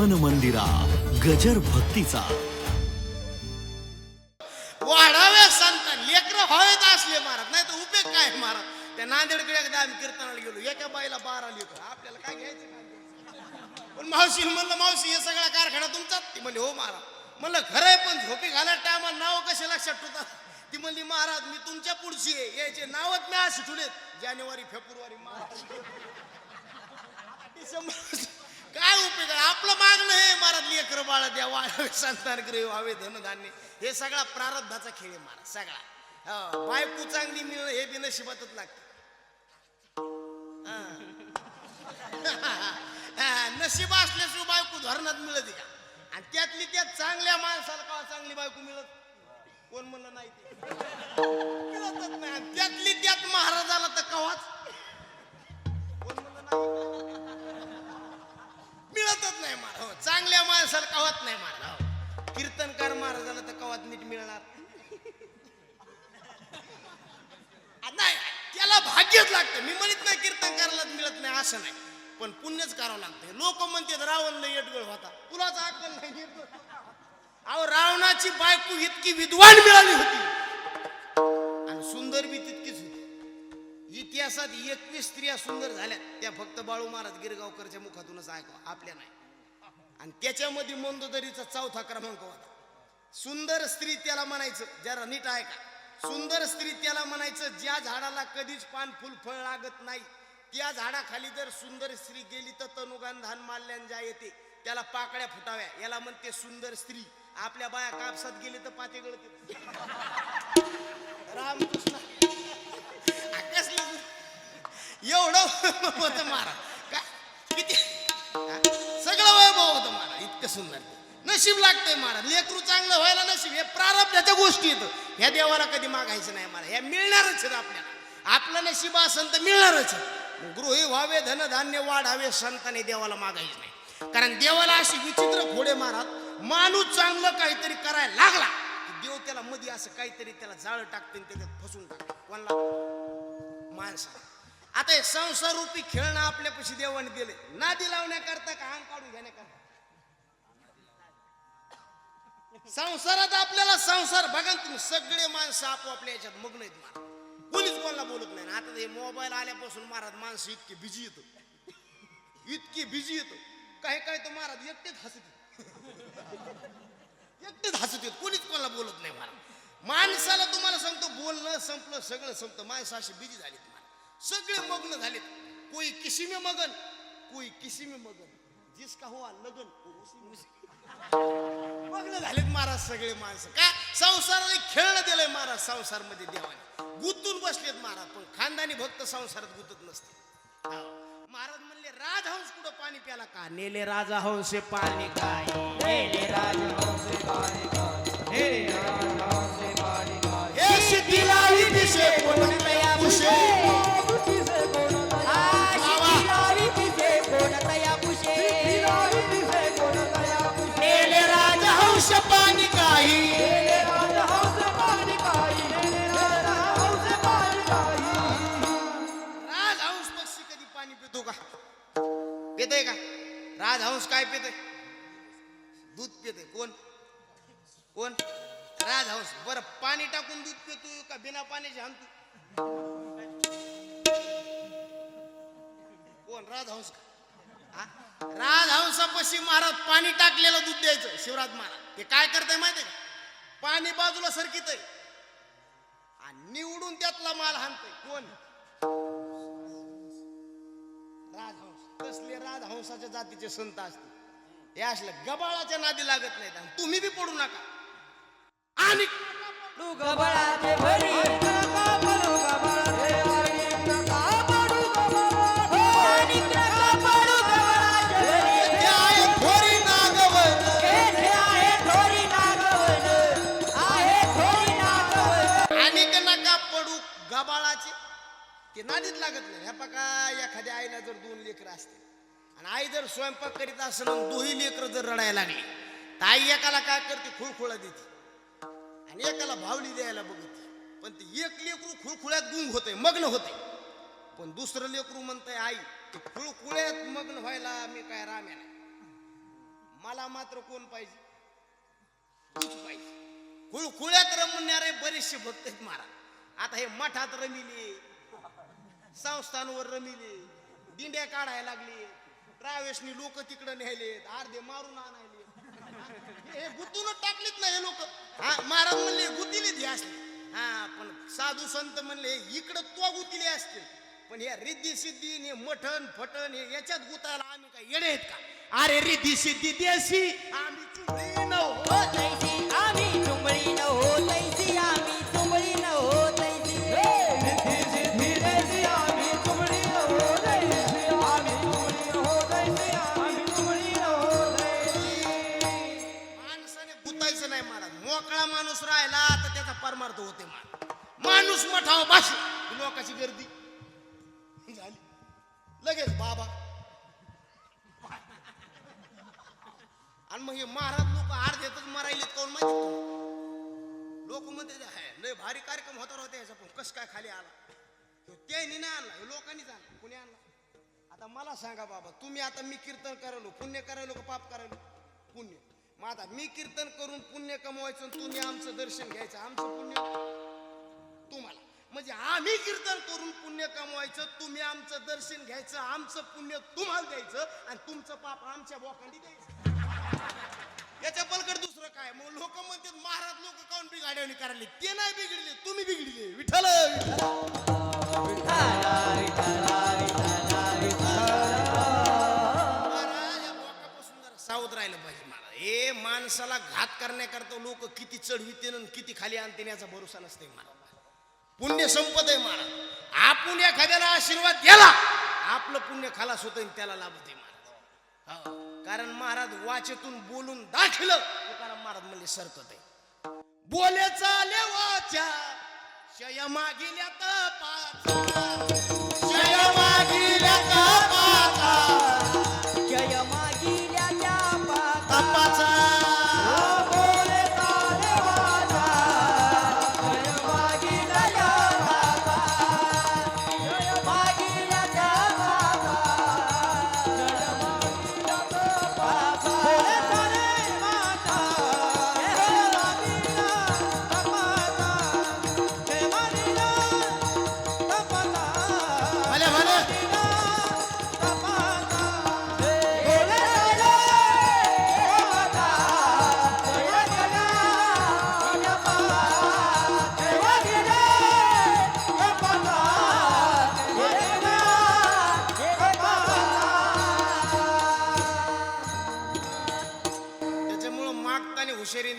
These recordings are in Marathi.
मन मंदिरा गजर भक्तीचा. वाढावे संत लेकर हवेत असले महाराज नाही तर उपयोग काय महाराज? त्या नांदेडकडे एकदा आम्ही कीर्तनाला गेलो एका बाईला बारा लेकर. आपल्याला काय घ्यायचं? पण मावशी म्हणलं मावशी हे सगळा कारखाना तुमचाच ती म्हणली हो महाराज. म्हणलं खरंय पण झोपी घाला टायमाला नाव कसे लक्षात ठेवतात? ती म्हणली महाराज मी तुमच्या पुढची आहे. यायचे नावच मी असे ठेवलेत. जानेवारी फेब्रुवारी मार्च. डिसेंबर काय उपयोग आहे? आपलं मागणं हे महाराज. लेकर बाळा द्या वाढावे संतान ग्रह व्हावे धनधान्य. हे सगळा प्रारब्धाचा खेळ आहे महाराज. सगळा. हो, बायको चांगली मिळणं हे बी नशिबातच लागतं. हा, नशीब असल्याशिवाय बायको धरणात मिळत का? आणि त्यातली त्यात चांगल्या माणसाला का चांगली बायको मिळत कोण म्हणलं नाही मिळतच नाही. त्यातली त्यात महाराजाला तर कवाच? कोण म्हणलं नाही? मिळतच नाही महाराज हो, चांगल्या माणसाला कवात नाही महाराज हो. कीर्तनकार महाराजाला तर कवात नीट मिळणार. नाही त्याला भाग्यच लागतं. मी म्हणत नाही कीर्तनकाराला मिळत नाही असं नाही. पण पुण्यच करावं लागतं लोक म्हणतात रावण लय येटगळ होता. तुलाच अक्कल नाही अहो रावणाची बायको इतकी विद्वान मिळाली होती. आणि सुंदर बी तितकीच इतिहासात एकवीस स्त्रिया सुंदर झाल्या त्या फक्त बाळू महाराज गिरगावकरच्या मुखातूनच ऐकवा आपल्या नाही. आणि त्याच्यामध्ये मंदोदरीचा चौथा क्रमांक होता. सुंदर स्त्री त्याला म्हणायचं जरा नीट ऐका. सुंदर स्त्री त्याला म्हणायचं ज्या झाडाला कधीच पान फुल फळ लागत नाही त्या झाडाखाली जर सुंदर स्त्री गेली तर तनुगंधान माल्यान जा येते. त्याला पाकळ्या फुटाव्या. याला म्हणते सुंदर स्त्री. आपल्या बाया कापसात गेली तर पाते गळते रामकृष्ण. एवढं होतं मारा. काय? किती? सगळं वैभव होतं मारा. इतकं सुंदर. नशीब लागतंय मारा. लेकरू चांगलं व्हायला नशीब. हे प्रारब्धाच्या गोष्टी येतं ह्या देवाला कधी मागायचं नाही मला ह्या मिळणारच आहेत आपल्याला. आपलं नशीब असेल तर मिळणारच गृही व्हावे धनधान्य वाढावे संताने देवाला मागायचं नाही. कारण देवाला अशी विचित्र फोडे मारत माणूस चांगलं काहीतरी करायला लागला देव त्याला मध्ये असं काहीतरी त्याला जाळं टाकते आणि त्याच्यात फसून टाकते. कोणाला? माणसाला. आता हे संसार रूपी खेळणं आपल्यापाशी देवाने दिले. नादी लावण्याकरता का अंग काढून घेण्याकरता? संसारात आपल्याला संसार बघा तुम्ही सगळे माणसं आपोआपल्या याच्यात मग्न आहेत. महाराज कोणीच कोणाला बोलत नाही. आता हे मोबाईल आल्यापासून महाराज माणसं इतके बिझी येतो. इतकी बिझी येतो. काही काही तर महाराज एकटेच हसत एकटेच हसत येत कोणीच कोणाला बोलत नाही महाराज. माणसाला तुम्हाला सांगतो बोलणं संपलं सगळं संपतं. माणसं अशी बिझी झाली. सगळे मग्न झालेत. कोई किसी में मगन कोई किसी में मगन. जिसका हुआ लगन मग्न. झालेत महाराज सगळे माणसं. का संसाराने खेळणं दिलंय महाराज संसारमध्ये देवाने. गुंतून बसलेत महाराज पण खानदानी भक्त संसारात गुंतत नसते महाराज म्हणले राजहंस कुठं पाणी प्याला का? नेले राजहंसे पाणी काय? हे सिद्धीला विधिसे कोण तया या नेले राजहंस काय पितय? दूध पितय. कोण? कोण? राजहंस बरं पाणी टाकून दूध पितो का बिना पाण्याचे हाणतो कोण? राजहंस का? राजहंसापाशी महाराज पाणी टाकलेलं दूध द्यायचं शिवराज महाराज. ते काय करताय माहितीये का? पाणी बाजूला सरकीत आणि निवडून त्यातला माल हाणतय. कोण? कसले राजहंसाच्या जातीचे संत असते हे असलं गबाळाच्या नादी लागत नाहीत आणि तुम्ही बी पडू नका. आणि नादीत लागत नाही. ह्या पका एखाद्या आईला जर दोन लेकर असते आणि आई जर स्वयंपाक करीत असं दोही लेकर जर रडायला लागली तर आई एकाला काय करते? खुळखुळा देते. आणि एकाला भावली द्यायला बघते. पण ते एक लेकरू खुळखुळ्यात गुंग होते मग्न होते पण दुसरं लेकरू म्हणतंय आई ते खुळखुळ्यात मग्न व्हायला मी काय राम्या मला मात्र कोण पाहिजे? तूच पाहिजे. खुळखुळ्यात रमणारे बरेचसे भक्त आहेत महाराज. आता हे मठात रमिले संस्थांवर रमिले दिंड्या काढायला लागले. ट्रॅव्हल्सनी लोक तिकडं न्यायलेत अर्धे मारून आणायले. हे गुतूनच टाकलीत ना हे लोक. हा महाराज म्हणले गुतीलीत हे असले. हा पण साधू संत म्हणले इकडं तो गुतीले असते पण या रिद्धी सिद्धी हे मठण फटण हे याच्यात गुतायला आम्ही काय येडे आहेत का? अरे रिद्धी सिद्धी देशी आम्ही न हो ठाव मठाव लोकांची गर्दी? झाली. लगेच बाबा. आणि मग हे महाराज लोक अर्ध्यातच मरायले कोण माहिती लोक म्हणते "हाय, लय भारी कार्यक्रम होता होते याचा पण कस काय खाली आला? त्यांनी नाही आणला लोकांनीच आणला कुणी आणला? आता मला सांगा बाबा तुम्ही आता मी कीर्तन करायलो पुण्य करायलो का पाप करायलो? पुण्य. मग आता मी कीर्तन करून पुण्य कमवायचं तुम्ही आमचं दर्शन घ्यायचं आमचं पुण्य तुम्हाला. म्हणजे आम्ही कीर्तन करून पुण्य कमवायचं तुम्ही आमचं दर्शन घ्यायचं आमचं पुण्य तुम्हाला द्यायचं आणि तुमचं पाप आमच्या बोकांडी द्यायचं. याच्या पलकड दुसरं काय? मग लोक म्हणतात महाराज लोक काऊन बिघाडवणी करायले? ते नाही बिघडले तुम्ही बिघडले. विठ्ठल सावध राहिलं पाहिजे मला. हे माणसाला घात करण्याकरता लोक किती चढविते किती खाली आणते याचा भरोसा नसते मला. पुण्य संपत आहे महाराज आपण एखाद्याला आशीर्वाद द्याला आपलं पुण्य खालास होतं त्याला लाभते महाराज हो. कारण महाराज वाचेतून बोलून दाखलं तुकाराम महाराज म्हणजे सरकत आहे. बोले चाले वाचा शय मागिल्या तपाचा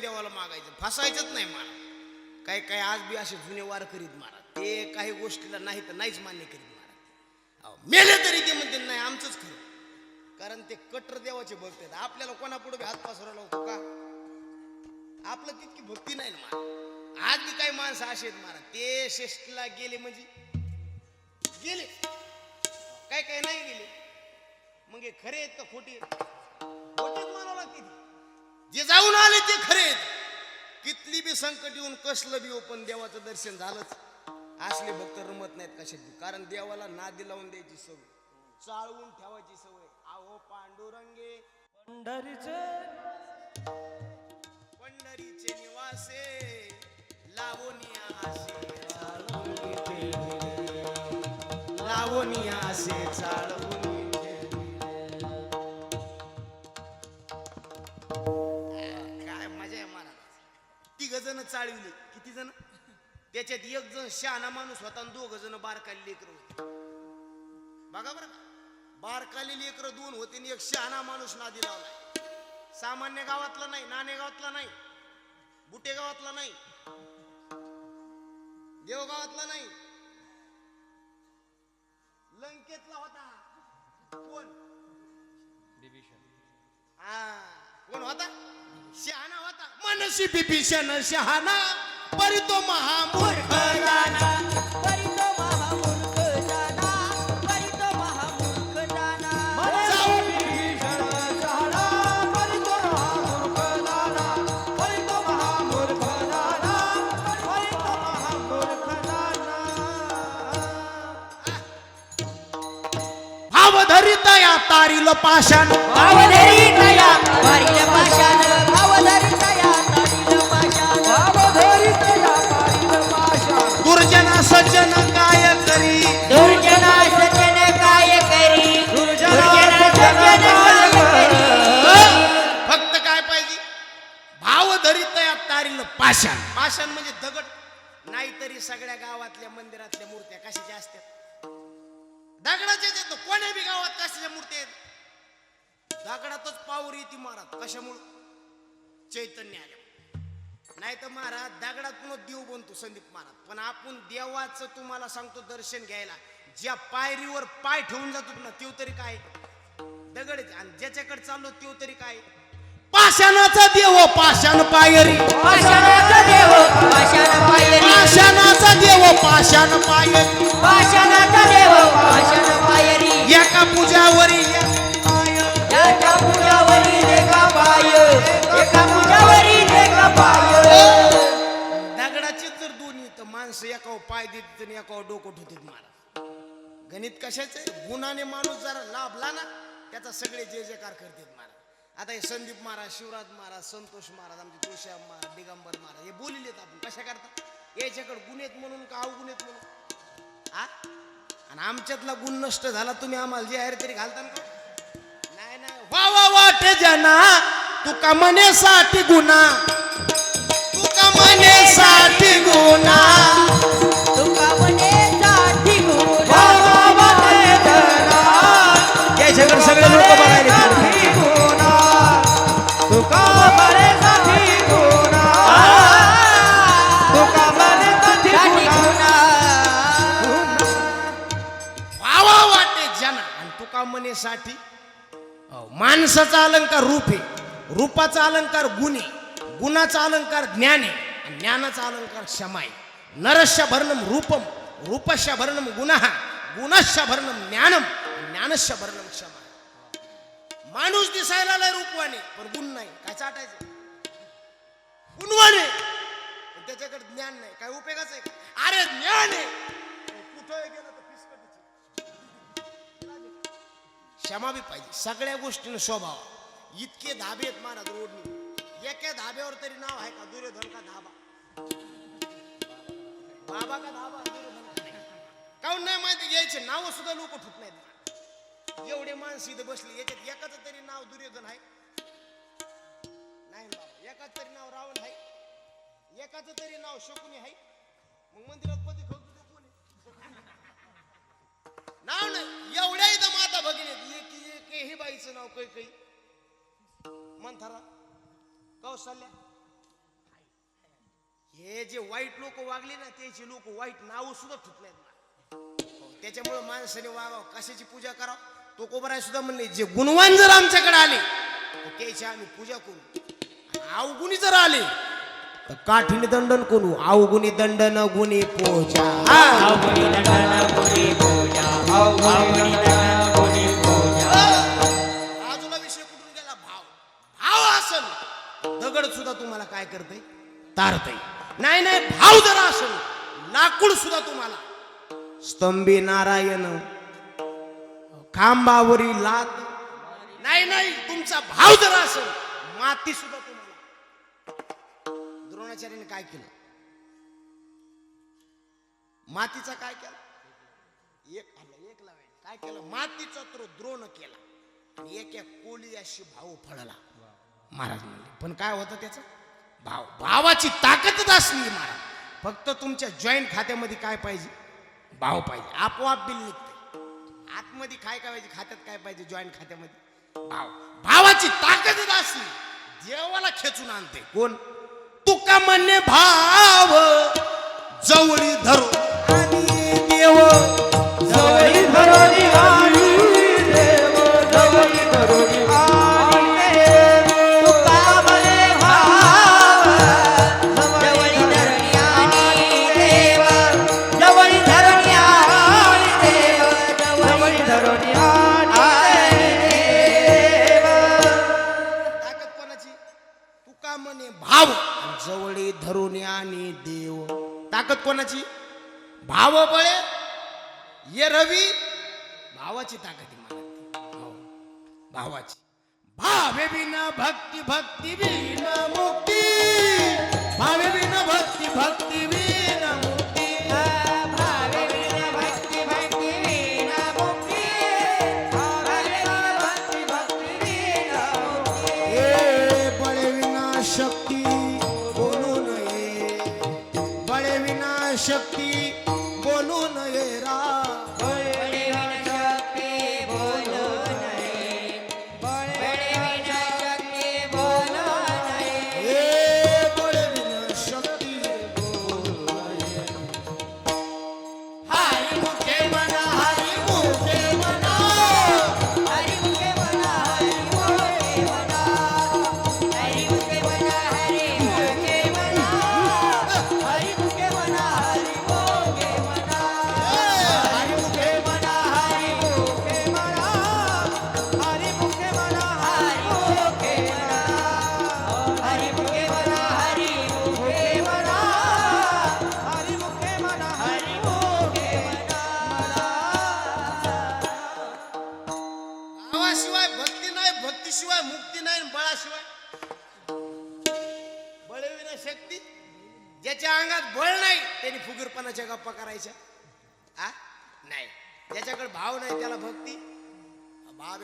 देवाला मागायचं. फसायचंच नाही मला. काही काही आज बी असे जुने वार करीत महाराज ते काही गोष्टीला नाही तर नाहीच मान्य करीत महाराज मेले तरी ते म्हणते नाही आमचंच खरं. कारण ते कट्टर देवाचे भक्त आहेत. आपल्याला कोणापुढे हात पसरवला होतो का? आपलं तितकी भक्ती नाही ना आज बी काही माणसं असे आहेत मारा. ते श्रेष्ठला गेले म्हणजे? गेले. काय काय नाही गेले. मग हे खरे आहेत का खोटे? जे जाऊन आले ते खरे. कितली बी संकट येऊन कसलं बी पण देवाचं दर्शन झालंच. असले भक्त रमत नाहीत कशात बी. कारण देवाला नादी लावून द्यायची सवय. चाळवून ठेवायची सवय. आहो पांडुरंगे. पंढरीचे. निवासे. लावोनिया आसे लावोनिया आसे चाळवून चाळविले. किती जण? त्याच्यात एक जण शहाणा माणूस होता आणि दोघ जण बारकाली लेकर होते. बघा बरं बारकाली लेकर दोन होते आणि एक शहाणा माणूस नादी लावलाय सामान्य गावातला नाही नाणे गावातला नाही बुटे गावातला नाही देव गावातला नाही. लंकेतला होता. कोण? हा कोण होता? शहाणा होता. मनसी बिभीषण शहाणा. परी तो महामूर्ख जाना परी तो महामूर्ख जाना परी तो महामूर्ख जाना भाव धरित या तारील पाषाण. भावधरी तया वारील पाषाण. पाषाण म्हणजे दगड. नाहीतरी सगळ्या गावातल्या मंदिरातल्या मूर्त्या कशाच्या असतात दगडाच्या येतो कोण्या बी गावात कशाच्या मूर्त्या आहेत? दगडातच पावर येते महाराज. कशामुळं? चैतन्य आलं नाही तर महाराज दगडातूनच देव बनतो संदीप महाराज. पण आपण देवाचं तुम्हाला सांगतो दर्शन घ्यायला. ज्या पायरीवर पाय ठेवून जातो ना त्यो तरी काय? दगड आणि ज्याच्याकडे चाललो त्यो तरी काय? पाषाणाचा देव पाषाण पायरी. पाषाणाचा देव पाषाण पायरी. पाषाणाचा देव पाषाण पायरी. पाषाणाचा देव पाषाण पायरी. एका पूजावरी एका पूजावरी एका पाय. एका पूजावरी एका पाय. दगडाचे जर दोन्ही तर माणसं एकावर पाय देत आणि एकावर डोकं ठेवतात महाराज गणित कशाचं गुणाने माणूस जरा लाभला ना त्याचा सगळे जे जयकार करतात. आता हे संदीप महाराज शिवराज महाराज संतोष महाराज आमचे तुळशाम महाराज दिगंबर महाराज हे बोलिलेत आपण. कशा करता याच्याकडे गुण आहेत म्हणून का अवगुण आहेत म्हणून? आ आणि आमच्यातला गुण नष्ट झाला तुम्ही आम्हाला जे आहे तरी घालता ना नाही नाही. वा वा वाटे जना तुका कमनेसाठी गुन्हा तुका कमनेसाठी गुन्हा. तुका माणसाचा अलंकार रूप आहे. रूपाचा अलंकार गुण आहे. गुणाचा अलंकार ज्ञान आहे. ज्ञानाचा अलंकार क्षमा आहे. नरस्य भरणम रूपम रूपस्य भरणम गुणः गुणस्य भरणम ज्ञानम ज्ञानस्य भरणम क्षमा माणूस दिसायला लय रूपवाने पण गुण नाही. काय चाटायचं? गुणवाने त्याच्याकडे ज्ञान नाही. काय उपयोगाचं आहे? अरे ज्ञान आहे. कुठं गेलं क्षमा बी पाहिजे. सगळ्या गोष्टीनं स्वभाव. इतके धाबे आहेत महाराज रोडनी. एका धाब्यावर तरी नाव आहे का? दुर्योधन का धाबा? बाबा का धाबा? नाही. काहून नाही माहिती? यायचे नाव सुद्धा लोक ठुक नाहीत. एवढे माणसं इथं बसले. याच्यात एकाच तरी नाव दुर्योधन आहे. नाही बाबा एकाच तरी नाव रावण आहे. एकाच तरी नाव शकुनी आहे. मग मंदिरात पती एक नाव काही काही. मंथारा कौशल्या. हे जे वाईट लोक वागले ना त्याचे लोक वाईट नाव सुद्धा ठुत नाहीत. त्याच्यामुळे माणसाने वागाव. कशाची पूजा करावं? तो कोबराय सुद्धा म्हणले जे गुणवान जर आमच्याकडे आले तर त्याची आम्ही पूजा करू. अवगुणी जर आले तर काठीने दंडन करू. अवगुणी दंडन गुणी पूजा. अवगुणी दंडन गुणी पूजा. अवगुणी काय करते तारते नाही नाही भाव जर असेल. लाकूड सुद्धा तुम्हाला. स्तंभी नारायण. खांबावरी लात. नाही नाही तुमचा भाव जर असेल. माती सुद्धा तुम्हाला. द्रोणाचार्याने काय केलं? मातीचा काय केलं? एक आलं एक लावायला. काय केलं? मातीचा तो द्रोण केला. आणि एक एक कोळी अशी भाऊ फळला. महाराज म्हणले पण काय होतं त्याचं? भाव भावाची ताकदच असली महाराज फक्त तुमच्या जॉईंट खात्यामध्ये काय पाहिजे? भाव पाहिजे. आपोआप बिल निघते आतमध्ये काय काय पाहिजे खात्यात काय पाहिजे जॉईंट खात्यामध्ये? भाव. भावाची ताकदच असली. देवाला खेचून आणते कोण? तुका म्हणणे भाव जवळी धरून. भावे बिना भक्ती भक्ती बिना मुक्ती. भावे बिना भक्ती भक्ती बिना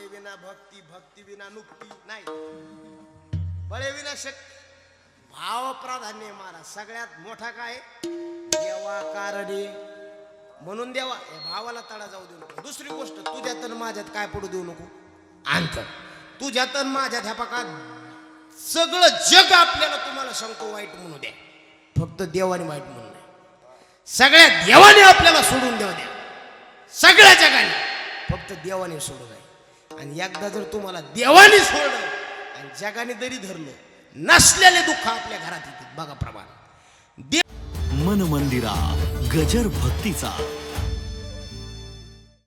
भावे विना भक्ती भक्ती विना नुक्ती नाही. बळे विना शक्ती भाव प्राधान्य आहे महाराज सगळ्यात मोठा काय? देवा कारणे. म्हणून देवा भावाला तडा जाऊ देऊ नको. दुसरी गोष्ट तुझ्यात आणि माझ्यात काय पडू देऊ नको? अंतर. तुझ्यात आणि माझ्यात ह्या पाकात सगळं जग आपल्याला तुम्हाला सांगतो वाईट म्हणू द्या. फक्त देवाने वाईट म्हणू नये. सगळ्या देवाने आपल्याला सोडून देऊ द्या. सगळ्या जगाने. फक्त देवाने सोडू द्या आणि एकदा जर तुम्हाला देवाने सोडलं आणि जगाने जरी धरलं नसलेले दुःख आपल्या घरात येतील. बघा प्रमाण. मन मंदिरा गजर भक्तीचा.